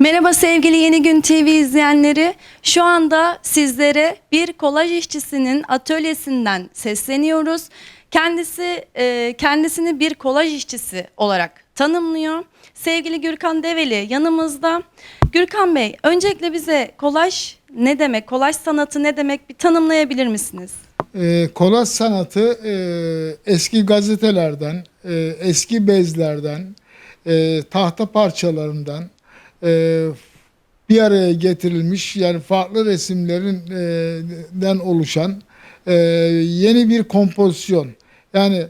Merhaba sevgili Yeni Gün TV izleyenleri. Şu anda sizlere bir kolaj işçisinin atölyesinden sesleniyoruz. Kendisi e, kendisini bir kolaj işçisi olarak tanımlıyor. Sevgili Gürkan Develi yanımızda. Gürkan Bey, öncelikle bize kolaj ne demek, kolaj sanatı ne demek bir tanımlayabilir misiniz? E, kolaj sanatı e, eski gazetelerden, e, eski bezlerden, e, tahta parçalarından e, bir araya getirilmiş yani farklı resimlerinden oluşan e, yeni bir kompozisyon. Yani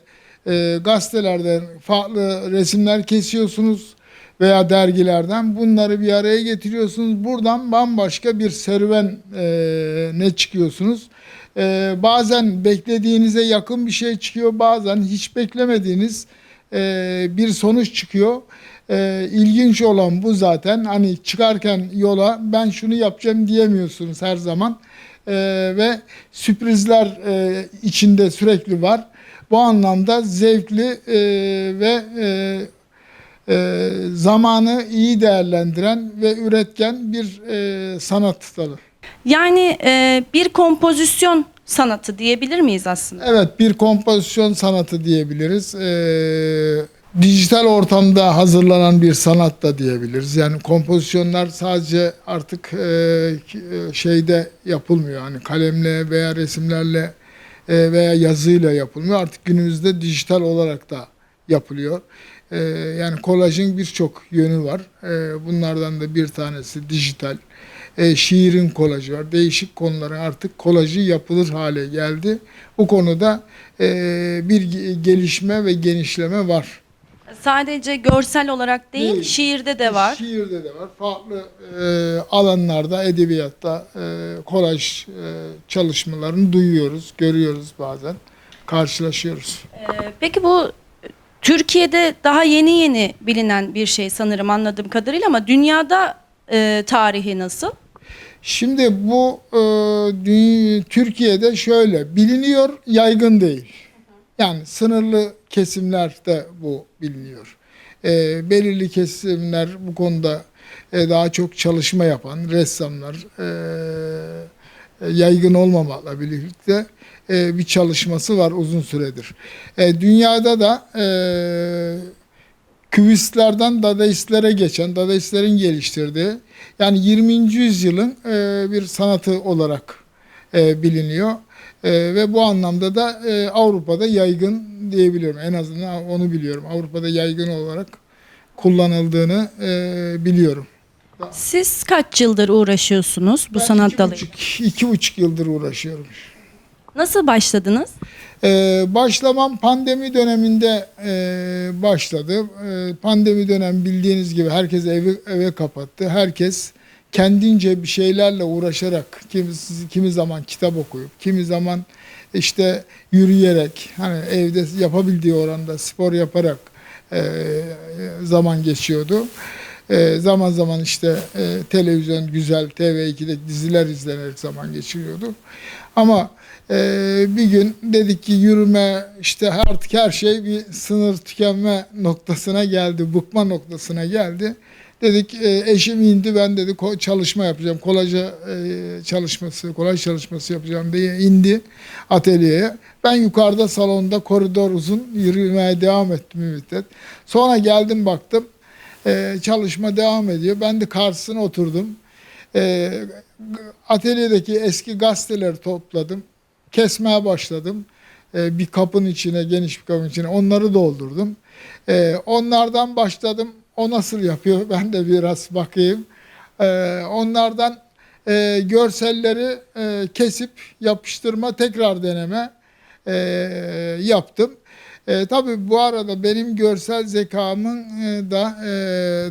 e, gazetelerden farklı resimler kesiyorsunuz veya dergilerden bunları bir araya getiriyorsunuz. Buradan bambaşka bir serüven e, ne çıkıyorsunuz. E, bazen beklediğinize yakın bir şey çıkıyor, bazen hiç beklemediğiniz e, bir sonuç çıkıyor. E, ilginç olan bu zaten. Hani çıkarken yola ben şunu yapacağım diyemiyorsunuz her zaman. E, ve sürprizler e, içinde sürekli var. Bu anlamda zevkli e, ve e, e, zamanı iyi değerlendiren ve üretken bir e, sanat dalı. Yani e, bir kompozisyon sanatı diyebilir miyiz aslında? Evet bir kompozisyon sanatı diyebiliriz. Ee, dijital ortamda hazırlanan bir sanat da diyebiliriz. Yani kompozisyonlar sadece artık e, şeyde yapılmıyor. Hani kalemle veya resimlerle e, veya yazıyla yapılmıyor. Artık günümüzde dijital olarak da yapılıyor. E, yani kolajın birçok yönü var. E, bunlardan da bir tanesi dijital. E, şiirin kolajı var. Değişik konuların artık kolajı yapılır hale geldi. Bu konuda e, bir ge- gelişme ve genişleme var. Sadece görsel olarak değil, Değil. şiirde de var. Şiirde de var. Farklı e, alanlarda, edebiyatta e, kolaj e, çalışmalarını duyuyoruz, görüyoruz bazen. Karşılaşıyoruz. Ee, Peki bu Türkiye'de daha yeni yeni bilinen bir şey sanırım anladığım kadarıyla ama dünyada e, tarihi nasıl? Şimdi bu e, dü- Türkiye'de şöyle biliniyor, yaygın değil. Yani sınırlı kesimlerde bu biliniyor. E, belirli kesimler bu konuda e, daha çok çalışma yapan ressamlar e, yaygın olmamakla birlikte e, bir çalışması var uzun süredir. E, dünyada da e, kübistlerden dadaistlere geçen, dadaistlerin geliştirdiği yani 20. yüzyılın e, bir sanatı olarak e, biliniyor. E, ve bu anlamda da e, Avrupa'da yaygın diyebiliyorum. En azından onu biliyorum. Avrupa'da yaygın olarak kullanıldığını e, biliyorum. Siz kaç yıldır uğraşıyorsunuz bu Ben sanat iki dalıyla? buçuk, iki buçuk yıldır uğraşıyorum. Nasıl başladınız? Ee, başlamam pandemi döneminde e, başladı. Ee, pandemi dönem bildiğiniz gibi herkes evi eve kapattı. Herkes kendince bir şeylerle uğraşarak, kimi, kimi zaman kitap okuyup, kimi zaman işte yürüyerek, hani evde yapabildiği oranda spor yaparak e, zaman geçiyordu. E, zaman zaman işte e, televizyon güzel TV2'de diziler izlenerek zaman geçiriyordu. Ama e, bir gün dedik ki yürüme işte artık her şey bir sınır tükenme noktasına geldi, bıkma noktasına geldi. Dedik e, eşim indi ben dedi çalışma yapacağım, kolaja e, çalışması, kolaj çalışması yapacağım diye indi atölyeye. Ben yukarıda salonda koridor uzun yürümeye devam ettim bir müddet. Sonra geldim baktım e, çalışma devam ediyor. Ben de karşısına oturdum. E, atölyedeki eski gazeteleri topladım. Kesmeye başladım. E, bir kapın içine, geniş bir kapın içine onları doldurdum. E, onlardan başladım. O nasıl yapıyor? Ben de biraz bakayım. E, onlardan e, görselleri e, kesip yapıştırma, tekrar deneme e, yaptım. E, tabii bu arada benim görsel zekamın da e,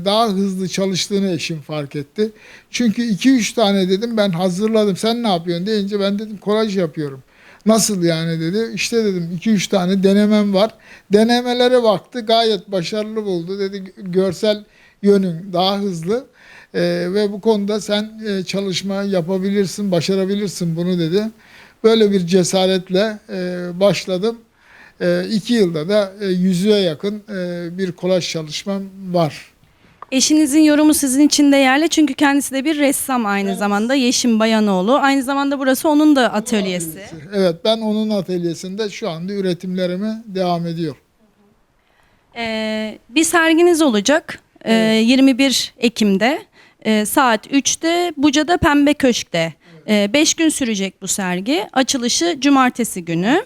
daha hızlı çalıştığını eşim fark etti. Çünkü 2-3 tane dedim ben hazırladım. Sen ne yapıyorsun deyince ben dedim kolaj yapıyorum. Nasıl yani dedi. İşte dedim 2-3 tane denemem var. Denemelere baktı gayet başarılı buldu. Dedi görsel yönün daha hızlı. E, ve bu konuda sen e, çalışma yapabilirsin, başarabilirsin bunu dedi. Böyle bir cesaretle e, başladım. E, yılda da e, yüzüye yakın e, bir kolaj çalışmam var. Eşinizin yorumu sizin için değerli çünkü kendisi de bir ressam aynı zamanda Yeşim Bayanoğlu. Aynı zamanda burası onun da atölyesi. Evet ben onun atölyesinde şu anda üretimlerime devam ediyor. Ee, bir serginiz olacak ee, 21 Ekim'de ee, saat 3'te Buca'da Pembe Köşk'te. 5 gün sürecek bu sergi. Açılışı cumartesi günü.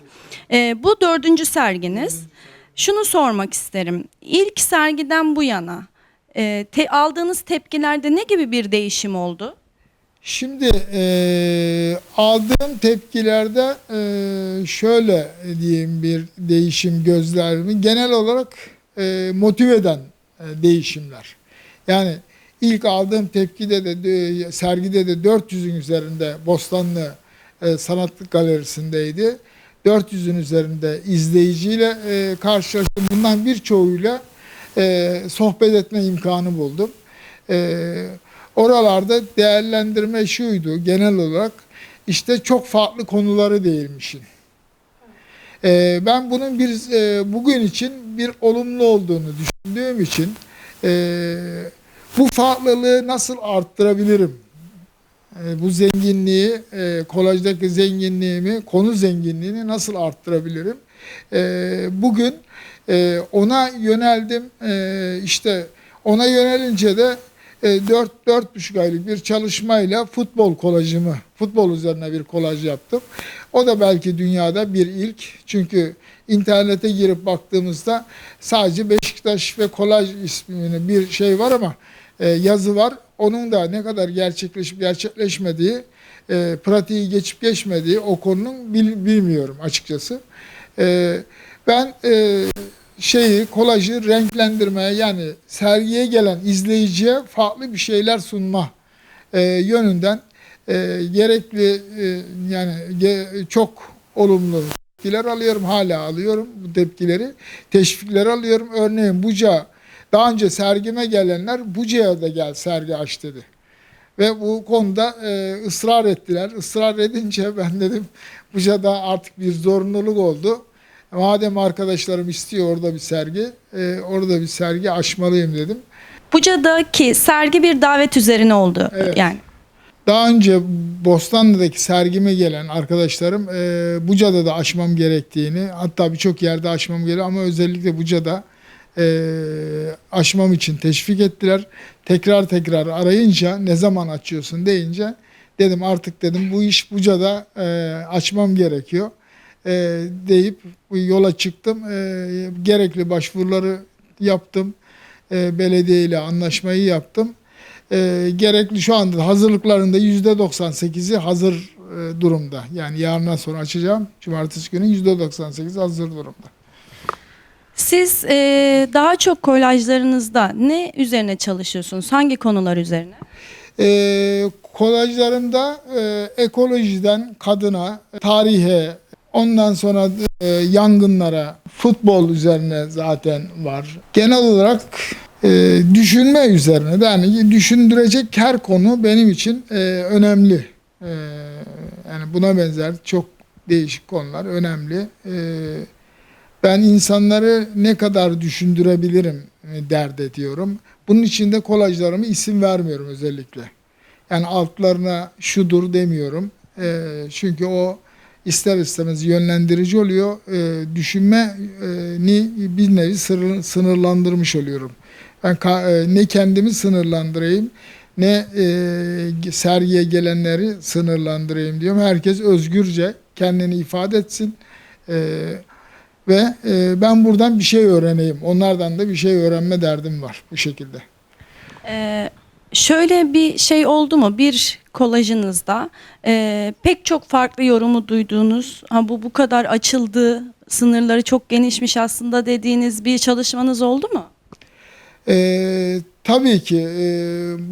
Ee, bu dördüncü serginiz. Şunu sormak isterim. İlk sergiden bu yana e, te- aldığınız tepkilerde ne gibi bir değişim oldu? Şimdi eee, aldığım tepkilerde eee, şöyle diyeyim bir değişim gözlerimi genel olarak eee, motive eden eee, değişimler. Yani ilk aldığım tepkide de de- sergide de 400'ün üzerinde Bostanlı eee, Sanat Galerisi'ndeydi. 400'ün üzerinde izleyiciyle eee karşılaştım. Bundan birçoğuyla eee, sohbet etme imkanı buldum. Eee oralarda değerlendirme şuydu genel olarak işte çok farklı konuları değinmişim. Ee, ben bunun bir e, bugün için bir olumlu olduğunu düşündüğüm için e, bu farklılığı nasıl arttırabilirim? E, bu zenginliği, e, kolajdaki zenginliğimi, konu zenginliğini nasıl arttırabilirim? E, bugün e, ona yöneldim. E, işte ona yönelince de e, 4 4,5 aylık bir çalışmayla futbol kolajımı, futbol üzerine bir kolaj yaptım. O da belki dünyada bir ilk. Çünkü internete girip baktığımızda sadece Beşiktaş ve kolaj ismini bir şey var ama e, yazı var. Onun da ne kadar gerçekleşip gerçekleşmediği, e, pratiği geçip geçmediği o konunun bil- bilmiyorum açıkçası. E, ben e, şeyi kolajı renklendirmeye yani sergiye gelen izleyiciye farklı bir şeyler sunma e, yönünden e, gerekli e, yani ge- çok olumlu tepkiler alıyorum hala alıyorum bu tepkileri. Teşvikler alıyorum. Örneğin Buca daha önce sergime gelenler Buca'ya da gel sergi aç dedi. Ve bu konuda e, ısrar ettiler. Israr edince ben dedim Buca'da artık bir zorunluluk oldu Madem arkadaşlarım istiyor orada bir sergi, e, orada bir sergi açmalıyım dedim. Buca'daki sergi bir davet üzerine oldu Evet. yani. Daha önce Bostanlı'daki sergime gelen arkadaşlarım e, Buca'da da açmam gerektiğini, hatta birçok yerde açmam gerekiyor ama özellikle Buca'da e, açmam için teşvik ettiler. Tekrar tekrar arayınca ne zaman açıyorsun deyince dedim artık dedim bu iş Buca'da e, açmam gerekiyor e, deyip yola çıktım. E, gerekli başvuruları yaptım. E, belediye ile anlaşmayı yaptım. E, gerekli şu anda hazırlıklarında yüzde 98'i hazır e, durumda. Yani yarından sonra açacağım. Cumartesi günü yüzde 98 hazır durumda. Siz e, daha çok kolajlarınızda ne üzerine çalışıyorsunuz? Hangi konular üzerine? E, kolajlarımda e, ekolojiden kadına, tarihe, ondan sonra e, yangınlara, futbol üzerine zaten var. Genel olarak e, düşünme üzerine yani düşündürecek her konu benim için e, önemli. E, yani buna benzer çok değişik konular önemli. E, ben insanları ne kadar düşündürebilirim e, dert ediyorum. Bunun için de kolajlarımı isim vermiyorum özellikle. Yani altlarına şudur demiyorum. E, çünkü o ister istemez yönlendirici oluyor. E, düşünmeni bir nevi sınır- sınırlandırmış oluyorum. Ben e, ne kendimi sınırlandırayım ne e, sergiye gelenleri sınırlandırayım diyorum. Herkes özgürce kendini ifade etsin. E, ve e, ben buradan bir şey öğreneyim. Onlardan da bir şey öğrenme derdim var bu şekilde. Ee, şöyle bir şey oldu mu bir kolajınızda e, pek çok farklı yorumu duyduğunuz ha bu bu kadar açıldı sınırları çok genişmiş aslında dediğiniz bir çalışmanız oldu mu? Ee, tabii ki e,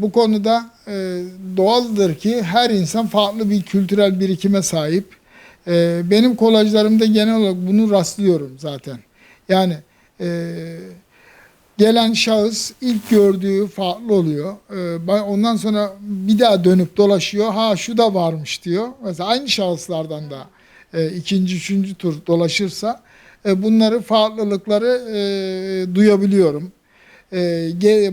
bu konuda e, doğaldır ki her insan farklı bir kültürel birikime sahip. E, benim kolajlarımda genel olarak bunu rastlıyorum zaten. Yani e, gelen şahıs ilk gördüğü farklı oluyor. E, ba- ondan sonra bir daha dönüp dolaşıyor. Ha şu da varmış diyor. Mesela aynı şahıslardan da e, ikinci, üçüncü tur dolaşırsa e, bunları farklılıkları e, duyabiliyorum.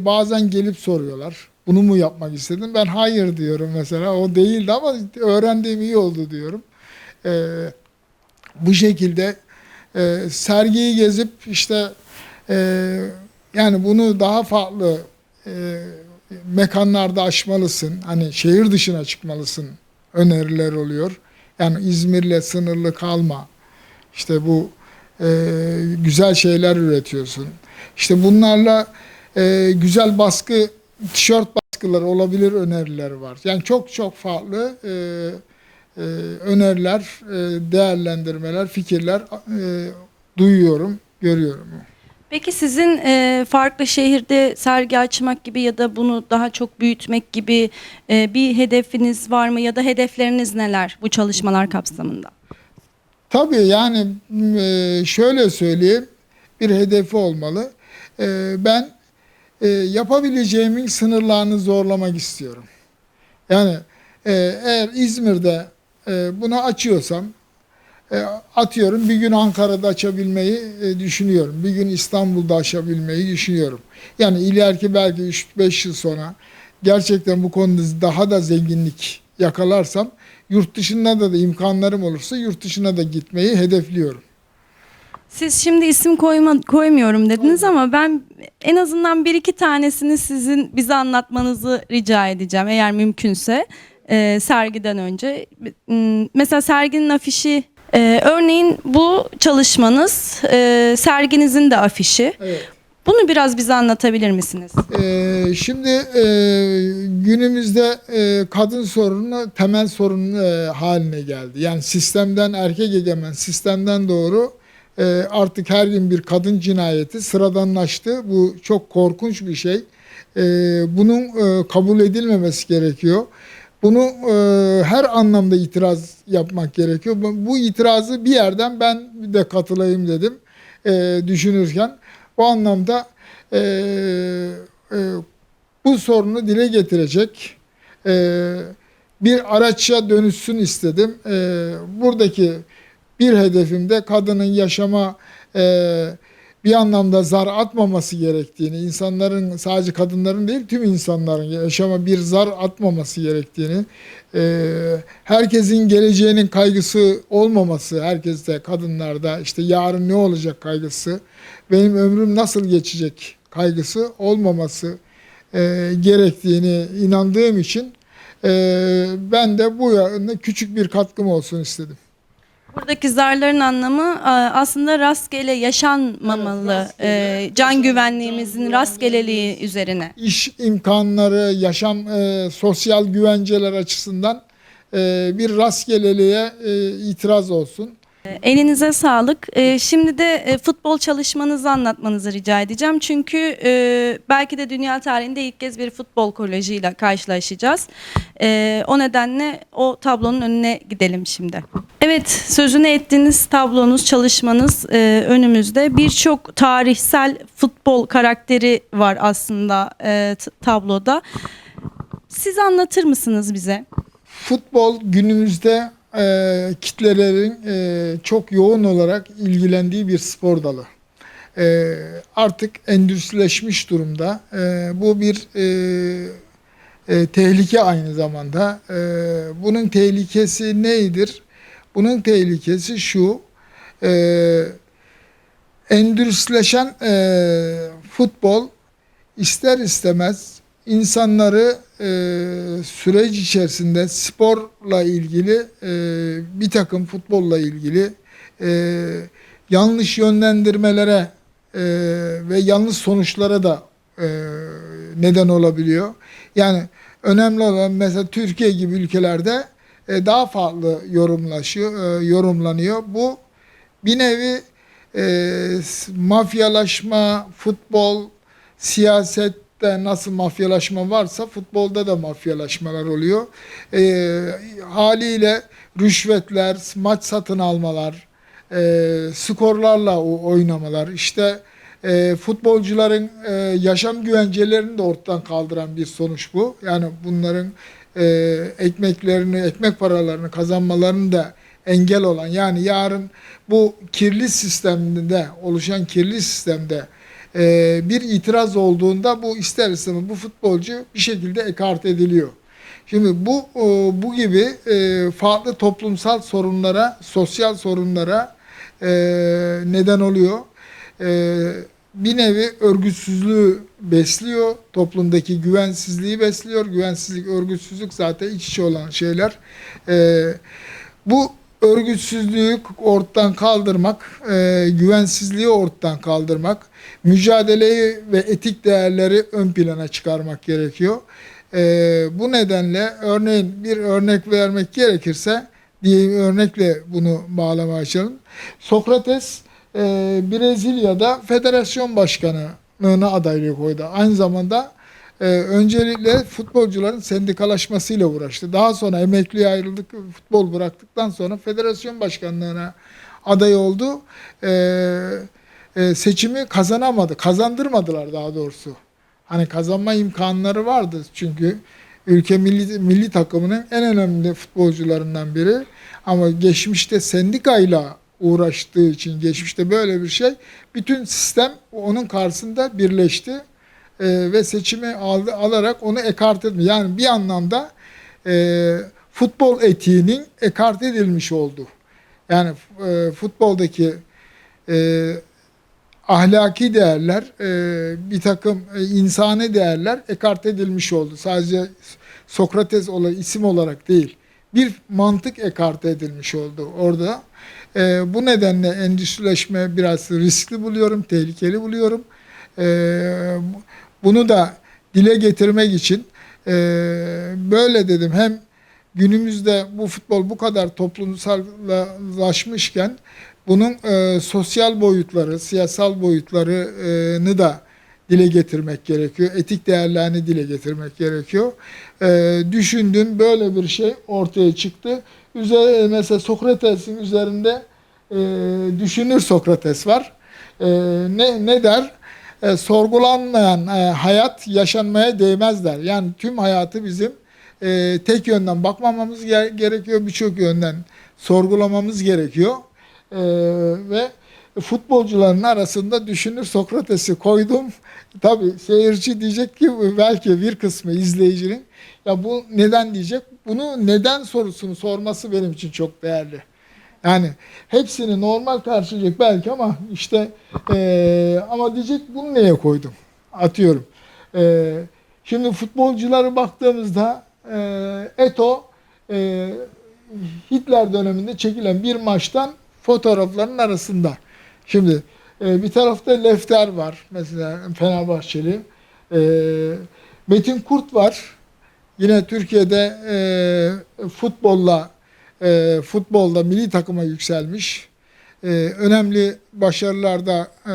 bazen gelip soruyorlar. Bunu mu yapmak istedin? Ben hayır diyorum mesela. O değildi ama öğrendiğim iyi oldu diyorum. Bu şekilde sergiyi gezip işte e, yani bunu daha farklı e, mekanlarda açmalısın. Hani şehir dışına çıkmalısın öneriler oluyor. Yani İzmir'le sınırlı kalma. İşte bu e, güzel şeyler üretiyorsun. İşte bunlarla e, güzel baskı, tişört baskıları olabilir öneriler var. Yani çok çok farklı e, e, öneriler, e, değerlendirmeler, fikirler e, duyuyorum, görüyorum. Peki sizin e, farklı şehirde sergi açmak gibi ya da bunu daha çok büyütmek gibi e, bir hedefiniz var mı ya da hedefleriniz neler bu çalışmalar kapsamında? Tabii yani e, şöyle söyleyeyim, bir hedefi olmalı. E, Ben e, yapabileceğimin sınırlarını zorlamak istiyorum. Yani e, eğer İzmir'de e, bunu açıyorsam, e, atıyorum bir gün Ankara'da açabilmeyi e, düşünüyorum. Bir gün İstanbul'da açabilmeyi düşünüyorum. Yani ileriki belki 3-5 yıl sonra gerçekten bu konuda daha da zenginlik yakalarsam yurt dışında da, da imkanlarım olursa yurt dışına da gitmeyi hedefliyorum. Siz şimdi isim koyma, koymuyorum dediniz ama ben en azından bir iki tanesini sizin bize anlatmanızı rica edeceğim eğer mümkünse e, sergiden önce. Mesela serginin afişi, e, örneğin bu çalışmanız e, serginizin de afişi. Evet. Bunu biraz bize anlatabilir misiniz? Ee, şimdi e, günümüzde e, kadın sorunu temel sorun e, haline geldi. Yani sistemden erkek egemen sistemden doğru e, artık her gün bir kadın cinayeti sıradanlaştı. Bu çok korkunç bir şey. E, bunun e, kabul edilmemesi gerekiyor. Bunu e, her anlamda itiraz yapmak gerekiyor. Bu, itirazı bir yerden ben de katılayım dedim e, düşünürken. Bu anlamda e, e, bu sorunu dile getirecek e, bir araçça dönüşsün istedim. E, buradaki bir hedefim de kadının yaşama e, bir anlamda zar atmaması gerektiğini, insanların sadece kadınların değil tüm insanların yaşama bir zar atmaması gerektiğini, e, herkesin geleceğinin kaygısı olmaması, herkeste kadınlarda işte yarın ne olacak kaygısı, benim ömrüm nasıl geçecek kaygısı olmaması e, gerektiğini inandığım için e, ben de bu yönde küçük bir katkım olsun istedim. Buradaki zarların anlamı e, aslında rastgele yaşanmamalı, Evet, rastgele, e, can güvenliğimizin can rastgeleliği üzerine. İş imkanları, yaşam, e, sosyal güvenceler açısından e, bir rastgeleliğe e, itiraz olsun. E, Elinize sağlık. E, Şimdi de e, futbol çalışmanızı anlatmanızı rica edeceğim. Çünkü e, belki de dünya tarihinde ilk kez bir futbol kolejiyle karşılaşacağız. E, O nedenle o tablonun önüne gidelim şimdi. Evet, sözünü ettiğiniz tablonuz, çalışmanız e, önümüzde. Birçok tarihsel futbol karakteri var aslında tabloda. Siz anlatır mısınız bize? Futbol günümüzde e, kitlelerin e, çok yoğun olarak ilgilendiği bir spor dalı. E, artık endüstrileşmiş durumda. E, bu bir e, e, tehlike aynı zamanda. E, bunun tehlikesi neydir? Bunun tehlikesi şu. E, endüstrileşen e, futbol ister istemez insanları e, süreç içerisinde sporla ilgili e, bir takım futbolla ilgili e, yanlış yönlendirmelere e, ve yanlış sonuçlara da e, neden olabiliyor. Yani önemli olan mesela Türkiye gibi ülkelerde e, daha farklı yorumlaşıyor, e, yorumlanıyor. Bu bir nevi e, mafyalaşma, futbol, siyasette nasıl mafyalaşma varsa futbolda da mafyalaşmalar oluyor. E, haliyle rüşvetler, maç satın almalar, e, skorlarla oynamalar, işte e, futbolcuların e, yaşam güvencelerini de ortadan kaldıran bir sonuç bu. Yani bunların e, ekmeklerini, ekmek paralarını kazanmalarını da engel olan yani yarın bu kirli sistemde oluşan kirli sistemde e, bir itiraz olduğunda bu ister istemez bu futbolcu bir şekilde ekart ediliyor. Şimdi bu o, bu gibi e, farklı toplumsal sorunlara, sosyal sorunlara e, neden oluyor. E, bir nevi örgütsüzlüğü besliyor, toplumdaki güvensizliği besliyor. Güvensizlik, örgütsüzlük zaten iç içe olan şeyler. E, bu örgütsüzlüğü ortadan kaldırmak, e, güvensizliği ortadan kaldırmak, mücadeleyi ve etik değerleri ön plana çıkarmak gerekiyor. E, bu nedenle örneğin bir örnek vermek gerekirse diye örnekle bunu bağlamaya çalışalım. Sokrates e, Brezilya'da federasyon başkanlığına adaylık koydu. Aynı zamanda e, öncelikle futbolcuların sendikalaşmasıyla uğraştı. Daha sonra emekliye ayrıldık, futbol bıraktıktan sonra federasyon başkanlığına aday oldu. E, e, seçimi kazanamadı, kazandırmadılar daha doğrusu. Hani kazanma imkanları vardı çünkü ülke milli, milli takımının en önemli futbolcularından biri. Ama geçmişte sendikayla uğraştığı için geçmişte böyle bir şey bütün sistem onun karşısında birleşti e, ve seçimi aldı, alarak onu ekart etme. Yani bir anlamda e, futbol etiğinin ekart edilmiş oldu. Yani e, futboldaki e, ahlaki değerler, e, bir takım e, insani değerler ekart edilmiş oldu. Sadece Sokrates olay isim olarak değil, bir mantık ekart edilmiş oldu orada. E, bu nedenle endüstrileşme biraz riskli buluyorum, tehlikeli buluyorum. E, bunu da dile getirmek için e, böyle dedim. Hem günümüzde bu futbol bu kadar toplumsallaşmışken bunun e, sosyal boyutları, siyasal boyutlarını da dile getirmek gerekiyor. Etik değerlerini dile getirmek gerekiyor. E, düşündüm böyle bir şey ortaya çıktı. Üzeri, mesela Sokrates'in üzerinde e, düşünür Sokrates var. E, ne, ne der? E, sorgulanmayan e, hayat yaşanmaya değmez der. Yani tüm hayatı bizim e, tek yönden bakmamamız ge- gerekiyor. Birçok yönden sorgulamamız gerekiyor. E, ve futbolcuların arasında düşünür Sokrates'i koydum. Tabii seyirci diyecek ki belki bir kısmı izleyicinin ya bu neden diyecek. Bunu neden sorusunu sorması benim için çok değerli. Yani hepsini normal karşılayacak belki ama işte eee, ama diyecek bunu neye koydum? Atıyorum. Eee, şimdi futbolculara baktığımızda eee Eto eee, Hitler döneminde çekilen bir maçtan fotoğrafların arasında. Şimdi eee, bir tarafta Lefter var mesela Fenerbahçeli. Eee, Metin Kurt var. Yine Türkiye'de eee futbolla e, futbolda milli takıma yükselmiş. E, önemli başarılarda e,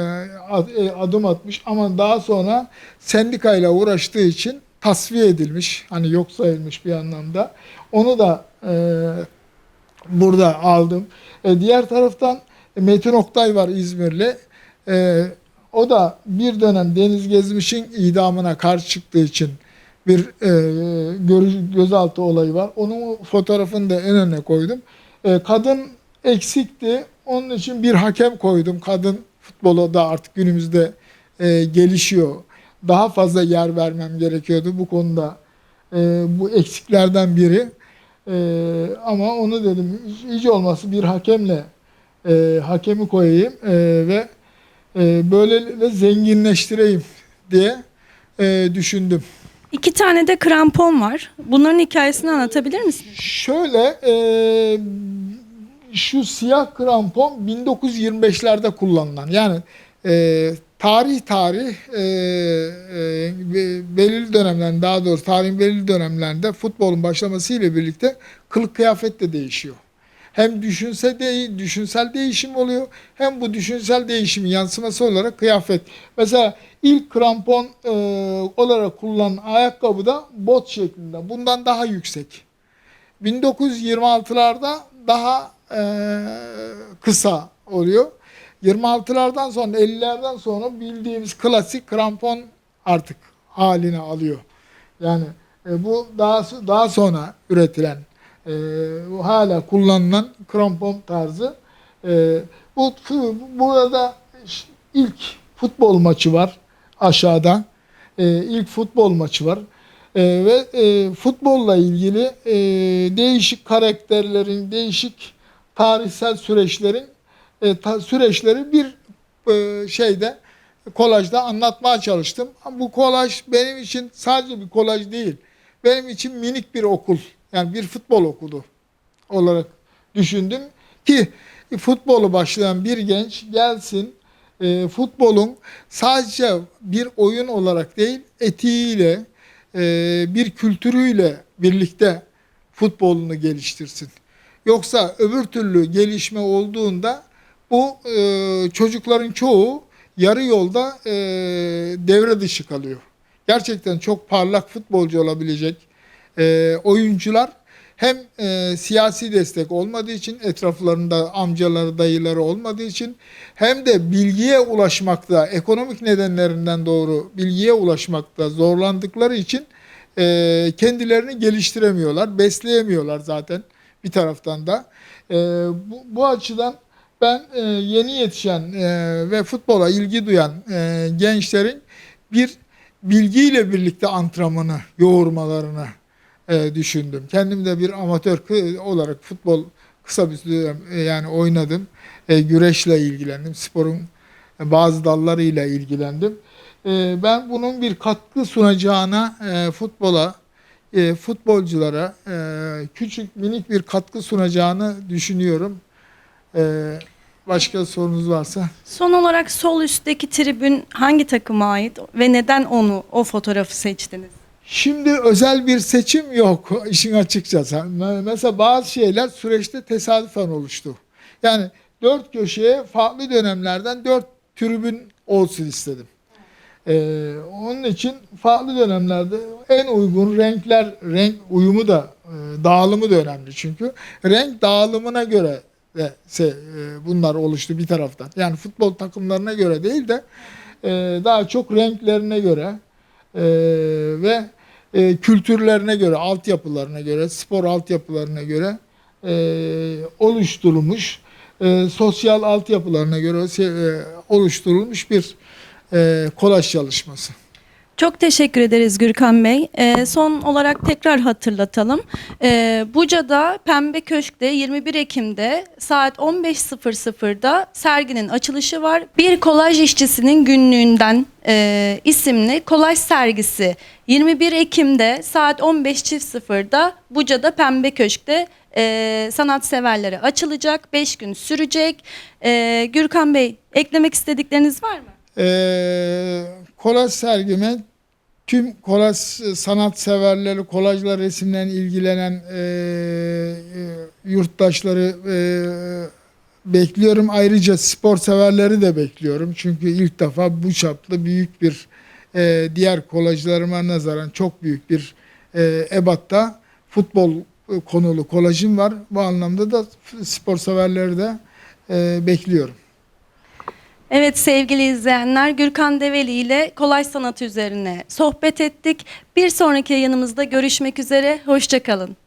e, adım atmış ama daha sonra sendikayla uğraştığı için tasfiye edilmiş. Hani yok sayılmış bir anlamda. Onu da e, burada aldım. E, diğer taraftan Metin Oktay var İzmirli. E, o da bir dönem Deniz Gezmiş'in idamına karşı çıktığı için bir e, görü- gözaltı olayı var. Onun fotoğrafını da en öne koydum. E, kadın eksikti. Onun için bir hakem koydum. Kadın futbolu da artık günümüzde e, gelişiyor. Daha fazla yer vermem gerekiyordu bu konuda. E, bu eksiklerden biri. E, ama onu dedim hiç, hiç olmazsa bir hakemle e, hakemi koyayım e, ve e, böylelikle zenginleştireyim diye e, düşündüm. İki tane de krampon var. Bunların hikayesini anlatabilir misin? Şöyle e, şu siyah krampon 1925'lerde kullanılan yani e, tarih tarih e, e, be- belirli dönemlerinde daha doğrusu tarihin belirli dönemlerinde futbolun başlamasıyla birlikte kılık kıyafet de değişiyor. Hem düşünse de, düşünsel değişim oluyor hem bu düşünsel değişimin yansıması olarak kıyafet. Mesela ilk krampon e, olarak kullanılan ayakkabı da bot şeklinde. Bundan daha yüksek. 1926'larda daha e, kısa oluyor. 26'lardan sonra 50'lerden sonra bildiğimiz klasik krampon artık haline alıyor. Yani e, bu daha daha sonra üretilen e, hala kullanılan krampon tarzı. E, bu burada ilk futbol maçı var aşağıda. E, ilk futbol maçı var. E, ve e, futbolla ilgili e, değişik karakterlerin, değişik tarihsel süreçlerin e, ta- süreçleri bir e, şeyde kolajda anlatmaya çalıştım. Bu kolaj benim için sadece bir kolaj değil. Benim için minik bir okul. Yani bir futbol okulu olarak düşündüm ki futbolu başlayan bir genç gelsin e, futbolun sadece bir oyun olarak değil etiğiyle e, bir kültürüyle birlikte futbolunu geliştirsin. Yoksa öbür türlü gelişme olduğunda bu e, çocukların çoğu yarı yolda e, devre dışı kalıyor. Gerçekten çok parlak futbolcu olabilecek e, oyuncular hem e, siyasi destek olmadığı için etraflarında amcaları dayıları olmadığı için hem de bilgiye ulaşmakta ekonomik nedenlerinden doğru bilgiye ulaşmakta zorlandıkları için e, kendilerini geliştiremiyorlar besleyemiyorlar zaten bir taraftan da. E, bu, bu açıdan ben e, yeni yetişen e, ve futbola ilgi duyan e, gençlerin bir bilgiyle birlikte antrenmanı yoğurmalarını e, düşündüm. Kendim de bir amatör olarak futbol kısa bir süre e, yani oynadım. E, güreşle ilgilendim. Sporun bazı dallarıyla ilgilendim. E, ben bunun bir katkı sunacağına e, futbola, e, futbolculara e, küçük minik bir katkı sunacağını düşünüyorum. E, başka sorunuz varsa. Son olarak sol üstteki tribün hangi takıma ait ve neden onu o fotoğrafı seçtiniz? Şimdi özel bir seçim yok işin açıkçası. Me- Mesela bazı şeyler süreçte tesadüfen oluştu. Yani dört köşeye farklı dönemlerden dört tribün olsun istedim. Ee, onun için farklı dönemlerde en uygun renkler, renk uyumu da e, dağılımı da önemli çünkü. Renk dağılımına göre de se- e, bunlar oluştu bir taraftan. Yani futbol takımlarına göre değil de e, daha çok renklerine göre e, ve e, kültürlerine göre, altyapılarına göre, spor altyapılarına göre e, oluşturulmuş, e, sosyal altyapılarına göre e, oluşturulmuş bir e, kolaj çalışması. Çok teşekkür ederiz Gürkan Bey. Ee, son olarak tekrar hatırlatalım. Ee, Buca'da Pembe Köşk'te 21 Ekim'de saat 15.00'da serginin açılışı var. Bir kolaj işçisinin günlüğünden e, isimli kolaj sergisi 21 Ekim'de saat 15.00'da Buca'da Pembe Köşk'te e, sanatseverlere açılacak. 5 gün sürecek. E, Gürkan Bey eklemek istedikleriniz var mı? Ee, kolaj sergime tüm kolaj sanat severleri, kolajla resimden ilgilenen e, e, yurttaşları e, bekliyorum. Ayrıca spor severleri de bekliyorum. Çünkü ilk defa bu çaplı büyük bir e, diğer kolajlarıma nazaran çok büyük bir e, ebatta futbol e, konulu kolajım var. Bu anlamda da spor severleri de e, bekliyorum. Evet sevgili izleyenler Gürkan Develi ile kolay sanatı üzerine sohbet ettik. Bir sonraki yayınımızda görüşmek üzere. Hoşçakalın.